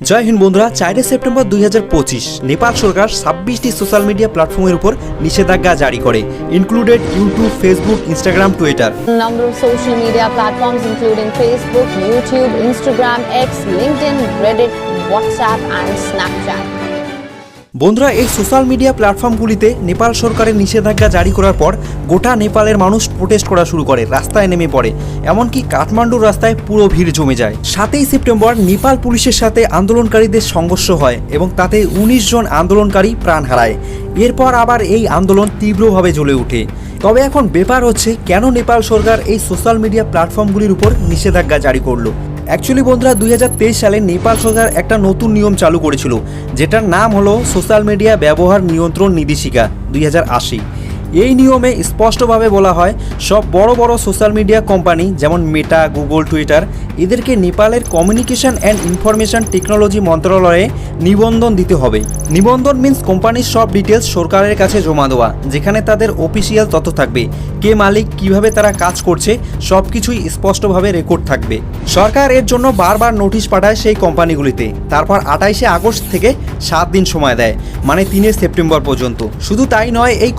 জয় হিন্দ বন্ধুরা, চারই সেপ্টেম্বর দুই হাজার পঁচিশ নেপাল সরকার ছাব্বিশটি সোশ্যাল মিডিয়া প্ল্যাটফর্মের উপর নিষেধাজ্ঞা জারি করে included YouTube Facebook Instagram Twitter WhatsApp বন্ধুরা, এই সোশ্যাল মিডিয়া প্ল্যাটফর্মগুলিতে নেপাল সরকারের নিষেধাজ্ঞা জারি করার পর গোটা নেপালের মানুষ প্রোটেস্ট করা শুরু করে, রাস্তায় নেমে পড়ে। এমনকি কাঠমান্ডুর রাস্তায় পুরো ভিড় জমে যায়। সাতই সেপ্টেম্বর নেপাল পুলিশের সাথে আন্দোলনকারীদের সংঘর্ষ হয় এবং তাতে উনিশ জন আন্দোলনকারী প্রাণ হারায়। এরপর আবার এই আন্দোলন তীব্রভাবে জ্বলে ওঠে। তবে এখন ব্যাপার হচ্ছে, কেন নেপাল সরকার এই সোশ্যাল মিডিয়া প্ল্যাটফর্মগুলির উপর নিষেধাজ্ঞা জারি করল? অ্যাকচুয়ালি বন্ধুরা, দুই হাজার তেইশ সালে নেপাল সরকার একটা নতুন নিয়ম চালু করেছিল, যেটার নাম হলো সোশ্যাল মিডিয়া ব্যবহার নিয়ন্ত্রণ নির্দেশিকা, দুই হাজার আশি। এই নিয়মে স্পষ্টভাবে বলা হয়, সব বড় বড় সোশ্যাল মিডিয়া কোম্পানি যেমন মেটা গুগল টুইটার এদেরকে নেপালের কমিউনিকেশন অ্যান্ড ইনফরমেশন টেকনোলজি মন্ত্রণালয়ে নিবন্ধন দিতে হবে। নিবন্ধন মিন্স কোম্পানির সব ডিটেলস সরকারের কাছে জমা দেওয়া, যেখানে তাদের অফিসিয়াল তথ্য থাকবে, কে মালিক, কীভাবে তারা কাজ করছে সব কিছুই স্পষ্টভাবে রেকর্ড থাকবে। সরকার এর জন্য বারবার নোটিশ পাঠায় সেই কোম্পানিগুলিতে তারপর আঠাইশে আগস্ট থেকে সাত দিন সময় দেয় মানে তিনে সেপ্টেম্বর পর্যন্ত। শুধু তাই নয়, এই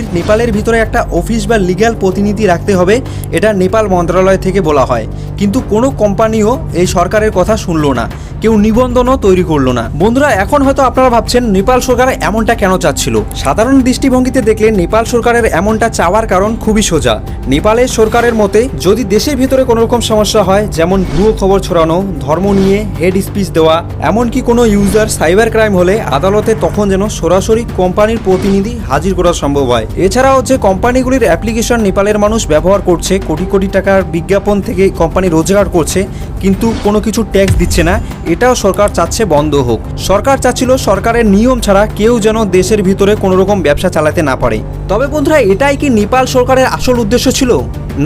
কোম্পানিগুলির নেপালের ভিতরে একটা অফিস বা লিগ্যাল প্রতিনিধি রাখতে হবে, এটা নেপাল মন্ত্রণালয় থেকে বলা হয়। কিন্তু কোনো কোম্পানিও এই সরকারের কথা শুনলো না। কেউ নিবন্ধনও তৈরি করল না। বন্ধুরা, এখন হয়তো আপনারা ভাবছেন, নেপাল সরকার এমনটা কেন চাচ্ছিল? সাধারণ দৃষ্টিভঙ্গিতে দেখলে নেপাল সরকারের এমনটা চাওয়ার কারণ খুবই সোজা। নেপালের সরকারের মতে, যদি দেশের ভিতরে কোনো রকম সমস্যা হয়, যেমন ভুয়ো খবর ছড়ানো, ধর্ম নিয়ে হেড স্পিচ দেওয়া, এমনকি কোনো ইউজার সাইবার ক্রাইম হলে আদালতে তখন যেন সরাসরি কোম্পানির প্রতিনিধি হাজির করা সম্ভব হয়। এছাড়াও যে কোম্পানিগুলির অ্যাপ্লিকেশন নেপালের মানুষ ব্যবহার করছে, কোটি কোটি টাকার বিজ্ঞাপন থেকে কোম্পানি রোজগার করছে, কিন্তু কোনো কিছু ট্যাক্স দিচ্ছে না। এটাও সরকার চাচ্ছে বন্ধ হোক। সরকার চাচ্ছিল সরকারের নিয়ম ছাড়া কেউ যেন দেশের ভিতরে কোনো রকম ব্যবসা চালাতে না পারে। তবে বন্ধুরা, এটাই কি নেপাল সরকারের আসল উদ্দেশ্য ছিল?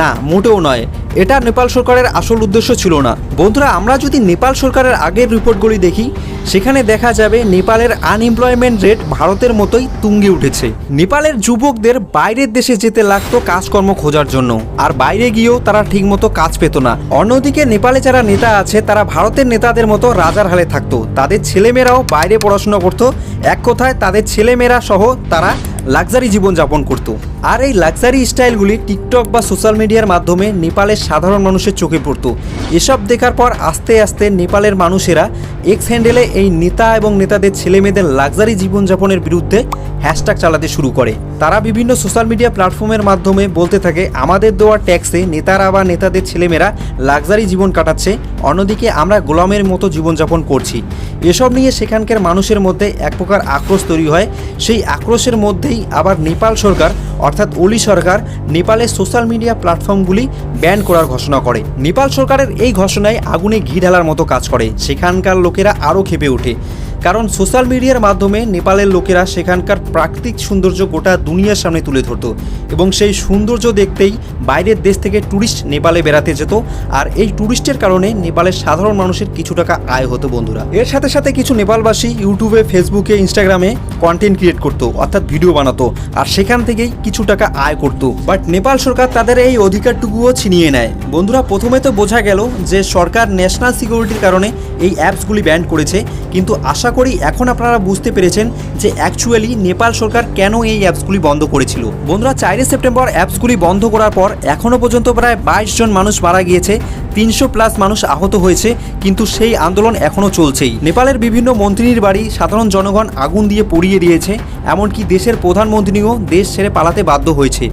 না, মোটেও নয়। এটা নেপাল সরকারের আসল উদ্দেশ্য ছিল না। বন্ধুরা, আমরা যদি নেপাল সরকারের আগের রিপোর্টগুলি দেখি, সেখানে দেখা যাবে নেপালের আনএমপ্লয়মেন্ট রেট ভারতের মতোই তুঙ্গে উঠেছে। নেপালের যুবকদের বাইরের দেশে যেতে লাগতো কাজকর্ম খোঁজার জন্য। আর বাইরে গিয়েও তারা ঠিকমতো কাজ পেত না। অন্যদিকে, নেপালে যারা নেতা আছে, তারা ভারতের নেতাদের মতো রাজার হালে থাকতো। তাদের ছেলেমেয়েরাও বাইরে পড়াশোনা করতো। এক কথায়, তাদের ছেলেমেয়েরা সহ তারা লাক্সারি জীবনযাপন করত। আর এই লাক্সারি স্টাইলগুলি টিকটক বা সোশ্যাল মিডিয়ার মাধ্যমে নেপালের সাধারণ মানুষের চোখে পড়তো। এসব দেখার পর আস্তে আস্তে নেপালের মানুষেরা এক্স হ্যান্ডেলে এই নেতা এবং নেতাদের ছেলেমেয়েদের লাক্সারি জীবনযাপনের বিরুদ্ধে হ্যাশট্যাগ চালাতে শুরু করে। তারা বিভিন্ন সোশ্যাল মিডিয়া প্ল্যাটফর্মের মাধ্যমে বলতে থাকে, আমাদের দেওয়া ট্যাক্সে নেতারা বা নেতাদের ছেলেমেয়েরা লাক্সারি জীবন কাটাচ্ছে, অন্যদিকে আমরা গোলামের মতো জীবনযাপন করছি। এসব নিয়ে সেখানকার মানুষের মধ্যে এক প্রকার আক্রোশ তৈরি হয়। সেই আক্রোশের মধ্যেই আবার নেপাল সরকার অর্থাৎ ওলি সরকার নেপালের সোশ্যাল মিডিয়া প্ল্যাটফর্মগুলি ব্যান করার ঘোষণা করে। নেপাল সরকারের এই ঘোষণায় আগুনে ঘি ঢালার মতো কাজ করে। সেখানকার লোকেরা আরও খেপে ওঠে। কারণ সোশ্যাল মিডিয়ার মাধ্যমে নেপালের লোকেরা সেখানকার প্রাকৃতিক সৌন্দর্য গোটা দুনিয়ার সামনে তুলে ধরতো এবং সেই সৌন্দর্য দেখতেই বাইরের দেশ থেকে ট্যুরিস্ট নেপালে বেড়াতে যেত। আর এই ট্যুরিস্টের কারণে নেপালের সাধারণ মানুষের কিছু টাকা আয় হতো বন্ধুরা। এর সাথে সাথে কিছু নেপালবাসী ইউটিউবে, ফেসবুকে, ইনস্টাগ্রামে কন্টেন্ট ক্রিয়েট করতো, অর্থাৎ ভিডিও বানাতো, আর সেখান থেকেই কিছু টাকা আয় করতো। বাট নেপাল সরকার তাদের এই অধিকারটুকুও ছিনিয়ে নেয়। বন্ধুরা, প্রথমে তো বোঝা গেল যে সরকার ন্যাশনাল সিকিউরিটির কারণে এই অ্যাপসগুলি ব্যান করেছে। কিন্তু আশা করি এখন আপনারা বুঝতে পেরেছেন যে অ্যাকচুয়ালি নেপাল সরকার কেন এই অ্যাপসগুলি বন্ধ করেছিল। বন্ধুরা, চারই সেপ্টেম্বর অ্যাপসগুলি বন্ধ করার পর এখনও পর্যন্ত প্রায় বাইশ জন মানুষ মারা গিয়েছে, তিনশো প্লাস মানুষ আহত হয়েছে, কিন্তু সেই আন্দোলন এখনও চলছেই। নেপালের বিভিন্ন মন্ত্রীর বাড়ি সাধারণ জনগণ আগুন দিয়ে পুড়িয়ে দিয়েছে, এমনকি দেশের প্রধানমন্ত্রীও দেশ ছেড়ে পালাতে বাধ্য হয়েছে।